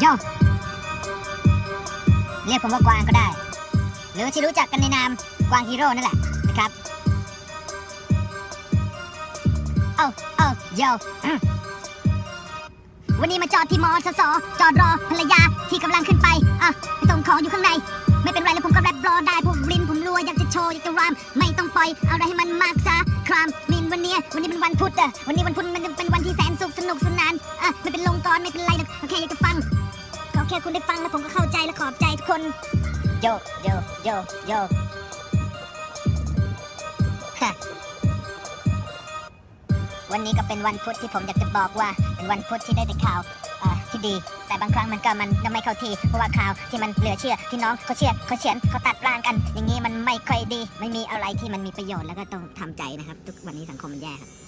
โยเรียกผมว่ากวางก็ได้ หรือที่รู้จักกันในนามกวางฮีโร่นั่นแหละนะครับเอ้าเอ้าโยอืมวันนี้มาจอดที่มอสสจอดรอภรรยาที่กำลังขึ้นไปอะไปส่งของอยู่ข้างใน ไม่เป็นไรแล้วผมก็แรปรอได้พวกรินผมรัวอยากจะโชว์อยากจะรามไม่ต้องปล่อยอะไรให้มันมากซะครามม วันนี้วันนี้เป็นวันพุธอะวันนี้วันพุธมันเป็นวันที่แสนสุขสนุกสนานอะไม่เป็นลงกรไม่เป็นไรนะโอเคอยากจะฟังโอเคคุณได้ฟังแล้วผมก็เข้าใจและขอบใจทุกคนโยโยโยโยวันนี้ก็เป็นวันพุธที่ผมอยากจะบอกว่าเป็นวันพุธที่ได้แต่ข่าวอ่า ที่ดี แต่บางครั้งมันก็มันก็ไม่เข้าทีเพราะว่าข่าวที่มันเหลือเชื่อที่น้องเขาเชื่อเขาเฉียนเขาตัดร่างกัน อย่างนี้มันไม่ค่อยดี ไม่มีอะไรที่มันมีประโยชน์แล้วก็ต้องทำใจนะครับ ทุกวันนี้สังคมมันแย่ครับ